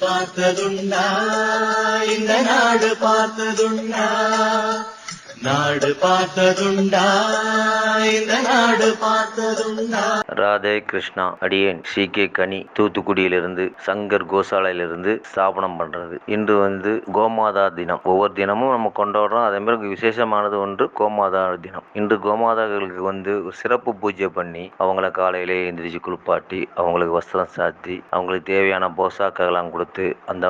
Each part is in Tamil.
பார்த்ததுண்டா இந்த நாடு பார்த்ததுண்டா. நாடு பார்த்ததுண்டா இந்த நாடு பார்த்ததுண்டா. ராதே கிருஷ்ணா அடியேன். சி. கே. கனி தூத்துக்குடியிலிருந்து சங்கர் கோசாலையிலிருந்து ஸ்தாபனம் பண்றது. இன்று வந்து கோமாதா தினம். ஒவ்வொரு தினமும் நம்ம கொண்டாடுறோம். அதே மாதிரி விசேஷமானது ஒன்று கோமாதா தினம். இன்று கோமாதாக்களுக்கு வந்து ஒரு சிறப்பு பூஜை பண்ணி அவங்கள காலையிலே எந்திரிச்சு குளிப்பாட்டி அவங்களுக்கு வஸ்திரம் சாத்தி அவங்களுக்கு தேவையான போசாக்கெல்லாம் கொடுத்து அந்த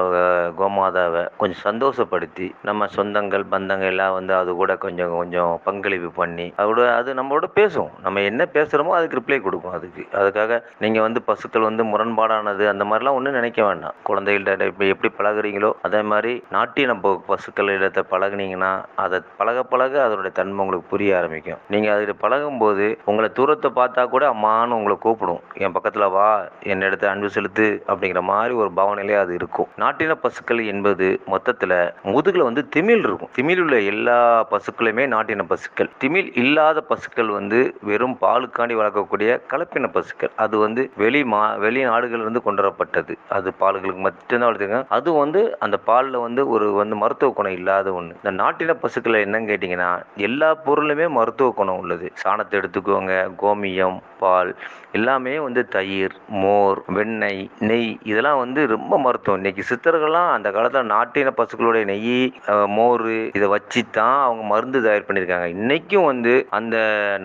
கோமாதாவை கொஞ்சம் சந்தோஷப்படுத்தி நம்ம சொந்தங்கள் பந்தங்கள் எல்லாம் வந்து அது கூட கொஞ்சம் கொஞ்சம் பங்களிப்பு பண்ணி அதோட அது நம்மளோட பேசும் நம்ம என்ன பேசுகிறோமோ அதுக்கு ரிப்ளை கொடுக்கும் அதுக்கு. அதுக்காக நீங்கள் வந்து பசுக்கள் வந்து முரண்பாடானது அந்த மாதிரிலாம் ஒன்றும் நினைக்க வேண்டாம். குழந்தைகள்கிட்ட இப்போ எப்படி பழகுறீங்களோ அதே மாதிரி நாட்டி நம்ம பசுக்கள் இடத்தை பழகுனீங்கன்னா அதை பழக பழக அதனுடைய தன்மை உங்களுக்கு புரிய ஆரம்பிக்கும். நீங்கள் அதில் பழகும்போது உங்களை தூரத்தை பார்த்தா கூட அம்மான்னு உங்களை கூப்பிடும். என் பக்கத்தில் வா என் இடத்த அன்பு செலுத்து அப்படிங்கிற மாதிரி ஒரு பாவனையிலே அது இருக்கும். நாட்டின பசுக்கள் என்பது மொத்தத்தில் முதுகில் வந்து திமில் இருக்கும். திமில் உள்ள எல்லா பசுக்களுமே நாட்டின பசுக்கள். திமில் இல்லாத பசுக்கள் வந்து வெறும் பாலுக்காண்டி வளர்க்கக்கூடிய கலப்பின பசுக்கள். அது வந்து வெளி மா வெளி நாடுகளிலிருந்து கொண்டு வரப்பட்டது. அது பால்களுக்கு மட்டும்தான் வளர்த்துருக்காங்க. அது வந்து அந்த பாலில் வந்து ஒரு வந்து மருத்துவ குணம் இல்லாத ஒன்று இந்த நாட்டின பசுக்களை என்னன்னு கேட்டிங்கன்னா எல்லா பொருளுமே மருத்துவ குணம் உள்ளது. சாணத்தை எடுத்துக்கோங்க கோமியம் பால் எல்லாமே வந்து தயிர் மோர் வெண்ணெய் நெய் இதெல்லாம் வந்து ரொம்ப மருத்துவம். இன்னைக்கு சித்தர்கள்லாம் அந்த காலத்தில் நாட்டின பசுக்களுடைய நெய் மோர் இதை வச்சு தான் அவங்க மருந்து தயார் பண்ணியிருக்காங்க. இன்னைக்கும் வந்து அந்த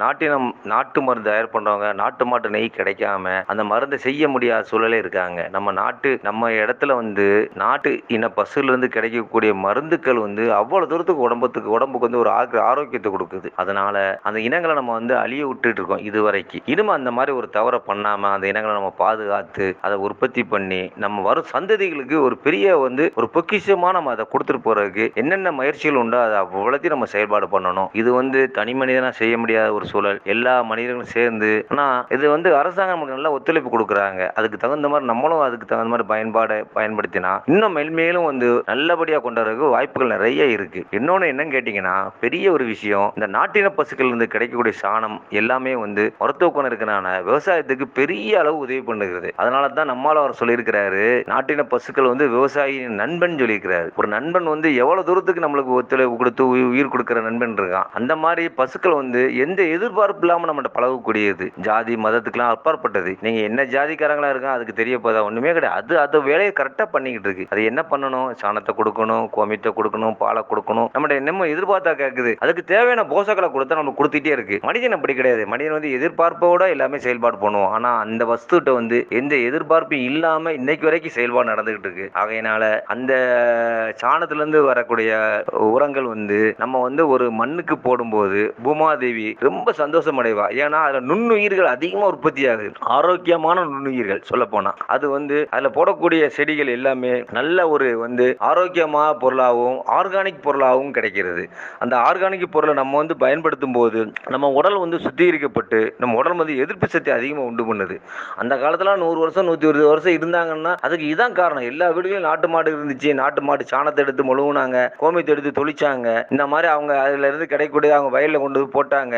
நாட்டினம் நாட்டு மருந்து தயார் பண்ணுறவங்க நாட்டு மாட்டு நெய் கிடைக்காம அந்த மருந்தை செய்ய முடியாத சூழலே இருக்காங்க. நம்ம நாட்டு நம்ம இடத்துல வந்து நாட்டு இன பசுலேருந்து கிடைக்கக்கூடிய மருந்துக்கள் வந்து அவ்வளோ தூரத்துக்கு உடம்புக்கு உடம்புக்கு வந்து ஒரு ஆரோக்கியத்தை கொடுக்குது. அதனால அந்த இனங்களை நம்ம வந்து அழிய விட்டுட்டு இருக்கோம் இது வரைக்கும் இனிமே அந்த மாதிரி ஒரு தவறை பண்ணாம அந்த இனங்களை நம்ம பாதுகாத்து அதை உற்பத்தி பண்ணி நம்ம வரும் சந்ததிகளுக்கு ஒரு பெரிய வந்து ஒரு பொக்கிஷமா நம்ம அதை கொடுத்துட்டு போறதுக்கு என்னென்ன முயற்சிகள் உண்டோ அதை அவ்வளோத்தையும் நம்ம செயல்பாடு பண்ணணும். இது வந்து தனி மனிதனா செய்ய முடியாத ஒரு சூழல். எல்லா மனிதர்களும் சேர்ந்து ஆனா இது வந்து அரசாங்கம் நமக்கு நல்லா ஒத்துழைப்பு கொடுக்குறாங்க. அதுக்கு தகுந்த மாதிரி நம்மளும் அதுக்கு தகுந்த மாதிரி பயன்பாடை பயன்படுத்தினா இன்னும் மென்மேலும் வந்து நல்லபடியா கொண்டு வாய்ப்புகள் நிறைய இருக்கு. இன்னொன்னு என்னன்னு கேட்டீங்கன்னா பெரிய ஒரு விஷயம் இந்த நாட்டின பசுக்கள் இருந்து கிடைக்கக்கூடிய சாணம் எல்லாமே வந்து மருத்துவ குணம் இருக்கிறனால விவசாயத்துக்கு பெரிய அளவு உதவி பண்ணுகிறது. அதனால தான் நம்மால் அவர் சொல்லியிருக்கிறாரு நாட்டின பசுக்கள் வந்து விவசாயியின் நண்பன் சொல்லியிருக்கிறாரு. ஒரு நண்பன் வந்து எவ்வளவு தூரத்துக்கு நம்மளுக்கு ஒத்துழைப்பு கொடுத்து உயிர் கொடுக்க கொடுக்கிற நண்பன் இருக்கான். அந்த மாதிரி பசுக்கள் வந்து எந்த எதிர்பார்ப்பு இல்லாமல் நம்மகிட்ட பழகக்கூடியது. ஜாதி மதத்துக்கெல்லாம் அப்பாற்பட்டது. நீங்க என்ன ஜாதிக்காரங்களா இருக்கா அதுக்கு தெரிய போதா? ஒண்ணுமே கிடையாது. அது அது வேலையை கரெக்டாக பண்ணிக்கிட்டு இருக்கு. அது என்ன பண்ணணும்? சாணத்தை கொடுக்கணும் கோமியத்தை கொடுக்கணும் பாலை கொடுக்கணும். நம்மகிட்ட என்னமோ எதிர்பார்த்தா கேட்குது அதுக்கு தேவையான போஷக்களை கொடுத்தா நம்ம கொடுத்துட்டே இருக்கு. மனிதன் அப்படி கிடையாது. மனிதன் வந்து எதிர்பார்ப்போட எல்லாமே செயல்பாடு பண்ணுவோம் ஆனா அந்த வஸ்துகிட்ட வந்து எந்த எதிர்பார்ப்பும் இல்லாம இன்னைக்கு வரைக்கும் செயல்பாடு நடந்துகிட்டு இருக்கு. ஆகையினால அந்த சாணத்துல இருந்து வரக்கூடிய உரங்கள் வந்து நம்ம வந்து ஒரு மண்ணுக்கு போடும்போது பூமாதேவி ரொம்ப சந்தோஷம் அடைவா ஏன்னா அதுல நுண்ணுயிர்கள் அதிகமாக உற்பத்தி ஆகுது ஆரோக்கியமான நுண்ணுயிர்கள் சொல்ல போனா அது வந்து அதுல போடக்கூடிய செடிகள் எல்லாமே நல்ல ஒரு வந்து ஆரோக்கியமான பொருளாகவும் ஆர்கானிக் பொருளாகவும் கிடைக்கிறது. அந்த ஆர்கானிக் பொருளை நம்ம வந்து பயன்படுத்தும் போது நம்ம உடல் வந்து சுத்திகரிக்கப்பட்டு நம்ம உடல் வந்து எதிர்ப்பு சக்தி அதிகமாக உண்டு பண்ணுது. அந்த காலத்துல நூறு வருஷம் நூற்றி இருபது வருஷம் இருந்தாங்கன்னா அதுக்கு இதான் காரணம். எல்லா வீடுகளிலும் நாட்டு மாடு இருந்துச்சு. நாட்டு மாடு சாணத்தை எடுத்து முழுவுனாங்க கோமியத்தை எடுத்து தொளிச்சாங்க. இந்த மாதிரி அவங்க அதுல இருந்து கிடைக்கக்கூடிய அவங்க வயல்ல கொண்டு போய் போட்டாங்க.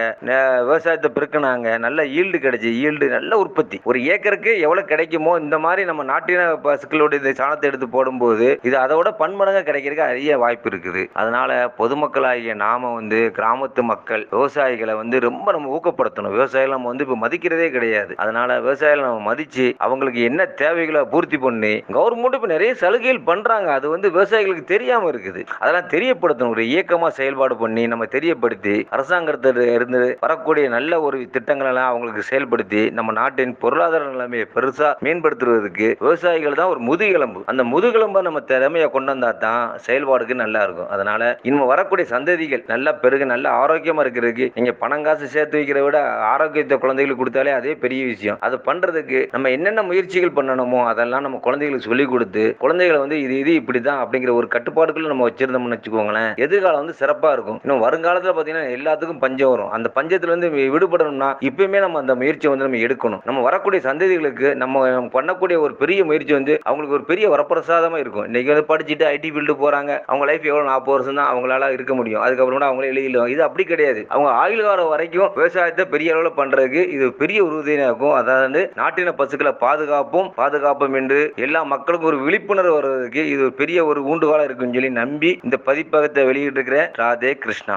விவசாயத்தை பெருக்கினாங்க. நல்ல ஈல்டு கிடைச்சி. ஈல்டு நல்ல உற்பத்தி. ஒரு ஏக்கருக்கு எவ்வளவு கிடைக்குமோ இந்த மாதிரி நம்ம நாட்டின பசுக்களுடைய இந்த சாணத்தை எடுத்து போடும்போது இது அதோட பன்மடங்க கிடைக்கிறதுக்கு அதிக வாய்ப்பு இருக்குது. அதனால பொதுமக்களாகிய நாம வந்து கிராமத்து மக்கள் விவசாயிகளை வந்து ரொம்ப நம்ம ஊக்கப்படுத்தணும். விவசாயிகள் நம்ம வந்து இப்ப மதிக்கிறதே கிடையாது. அதனால விவசாயிகளை நம்ம மதிச்சு அவங்களுக்கு என்ன தேவைகளை பூர்த்தி பண்ணி கவர்மெண்ட் இப்ப நிறைய சலுகைகள் பண்றாங்க. அது வந்து விவசாயிகளுக்கு தெரியாம இருக்குது. அதெல்லாம் தெரியப்படுத்தணும். ஒரு இயக்கமா செயல்பாடு பண்ணி நம்ம தெரியப்படுத்தி அரசாங்கத்துல இருந்து வரக்கூடிய நல்ல ஒரு திட்டங்கள் எல்லாம் அவங்களுக்கு செயல்படுத்தி நம்ம நாட்டின் பொருளாதார நிலைமையை பெருசா மேம்படுத்துவதற்கு விவசாயிகள் தான் ஒரு முதுகெலும்பு. அந்த முதுகெலும்பை நம்ம திறமையை கொண்டு வந்தா தான் செயல்பாடுக்கு நல்லா இருக்கும். அதனால இன்னும் வரக்கூடிய சந்ததிகள் நல்லா பெருகு நல்ல ஆரோக்கியமா இருக்கிறதுக்கு நீங்க பணம் காசு சேர்த்து வைக்கிறத விட ஆரோக்கியத்தை குழந்தைகளுக்கு கொடுத்தாலே அதே பெரிய விஷயம். அதை பண்றதுக்கு நம்ம என்னென்ன முயற்சிகள் பண்ணணுமோ அதெல்லாம் நம்ம குழந்தைகளுக்கு சொல்லிக் கொடுத்து குழந்தைகளை வந்து இது இது இப்படிதான் அப்படிங்கிற ஒரு கட்டுப்பாடுக்குள்ள நம்ம வச்சிருந்தோம்னு வச்சுக்கோங்களேன் எதிர்காலம் வந்து சிறப்பா இருக்கும். இருக்கும். இன்னும் வருங்காலத்துல பாத்தீங்கன்னா எல்லாத்துக்கும் பஞ்சம் வரும். அந்த பஞ்சத்துல இருந்து விடுபடணும்னா இப்பயுமே நம்ம அந்த முயற்சியை வந்து நம்ம எடுக்கணும். நம்ம வரக்கூடிய சந்ததிகளுக்கு நம்ம பண்ணக்கூடிய ஒரு பெரிய முயற்சி வந்து அவங்களுக்கு ஒரு பெரிய வரப்பிரசாதமா இருக்கும். இன்னைக்கு வந்து படிச்சுட்டு ஐடி ஃபீல்டு போறாங்க. அவங்க லைஃப் எவ்வளவு நாற்பது வருஷம் தான் அவங்களால இருக்க முடியும். அதுக்கப்புறம் கூட அவங்களே எழுதிடுவாங்க இது அப்படி கிடையாது. அவங்க ஆயுள் காலம் வரைக்கும் விவசாயத்தை பெரிய அளவில் பண்றதுக்கு இது பெரிய உறுதியாக இருக்கும். அதாவது நாட்டின பசுக்களை பாதுகாப்பும். பாதுகாப்பும் என்று எல்லா மக்களுக்கும் ஒரு விழிப்புணர்வு வர்றதுக்கு இது ஒரு பெரிய ஒரு ஊண்டுகோலா இருக்குன்னு சொல்லி நம்பி இந்த பதிப்பகத்தை வெளியிட்டு இருக்கிற ராதே கிருஷ்ணா